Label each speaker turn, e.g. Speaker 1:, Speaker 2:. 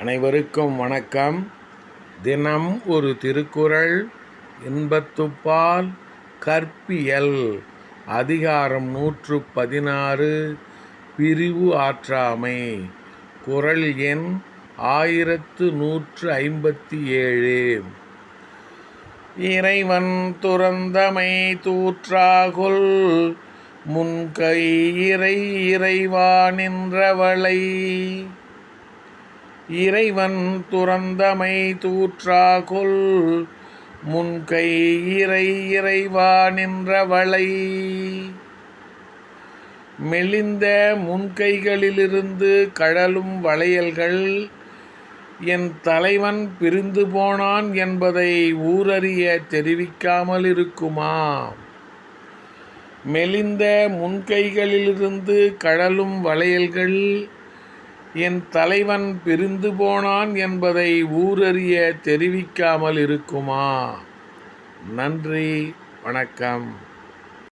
Speaker 1: அனைவருக்கும் வணக்கம். தினம் ஒரு திருக்குறள் இன்பத்துப்பால் கற்பியல் அதிகாரம் நூற்று பதினாறு பிரிவு ஆற்றாமை குறள் எண் ஆயிரத்து நூற்று ஐம்பத்தி ஏழு. இறைவன் துறந்தமை தூற்றாகுல் முன்கை இறை இறைவா நின்றவளை. இறைவன் துறந்தமை தூற்றாகொல் முன்கை இறை இறைவா நின்றவளை. மெலிந்த முன்கைகளிலிருந்து கழலும் வளையல்கள் என் தலைவன் பிரிந்து போனான் என்பதை ஊரறிய தெரிவிக்காமல் இருக்குமா? மெலிந்த முன்கைகளிலிருந்து கழலும் வளையல்கள் என் தலைவன் பிரிந்து போனான் என்பதை ஊரறிய தெரிவிக்காமல் இருக்குமா? நன்றி வணக்கம்.